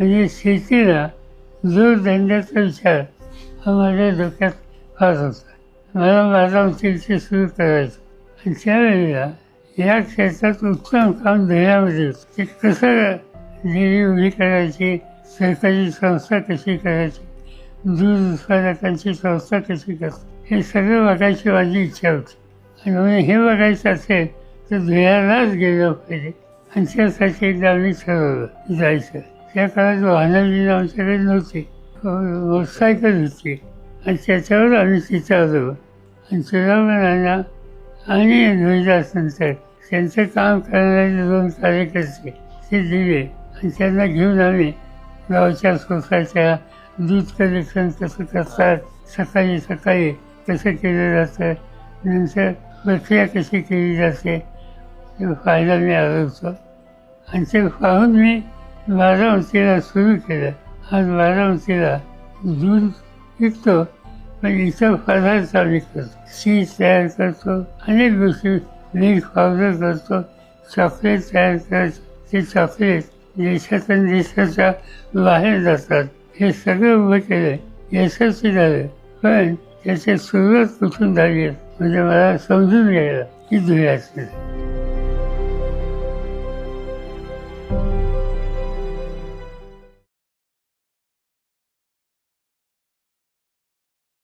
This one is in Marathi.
म्हणजे शेतीला जोडधंद्याचा विचार हा माझ्या डोक्यात फार होता. मला बादाम शेती सुरू करायचं. आणि त्यावेळेला या क्षेत्रात उत्तम काम धैर्यामध्ये होतं ते कसं डेअरी उभी करायची सरकारी संस्था कशी करायची दूध उत्पादकांची संस्था कशी करायची हे सगळं बघायची माझी इच्छा होती. आणि हे बघायचं असेल तर धुळ्यालाच गेलं पाहिजे. आणि त्यासाठी एकदा आम्ही ठरवलं जायचं. त्या काळात वाहनं आमच्याकडे नव्हती. मोटरसायकल होती. आणि त्याच्यावर आम्ही तिथं आणि तुळामणांना आणि रोहिदास नंतर त्यांचं काम करणारे दोन कार्यकर्ते ते दिले. आणि त्यांना घेऊन आम्ही गावच्या स्वतःच्या दूध कलेक्शन कसं करतात सकाळी सकाळी कसं केलं जातं नंतर प्रक्रिया कशी केली जाते ते पाहायला मी आलो होतो. आणि ते पाहून मी बारामतीला सुरू केलं. आज बारामतीला दूध विकतो पण इतर पदार्थ आम्ही करतो चीज तयार करतो अनेक गोष्टी मिल्क पावडर करतो चॉकलेट तयार करतो ते चॉकलेट देशातून देशाच्या बाहेर जातात हे सगळं उभं केलं. यशस्वी झालं पण त्याची सुरुवात कुठून झाली म्हणजे मला समजून घ्यायला की धुळ्याचं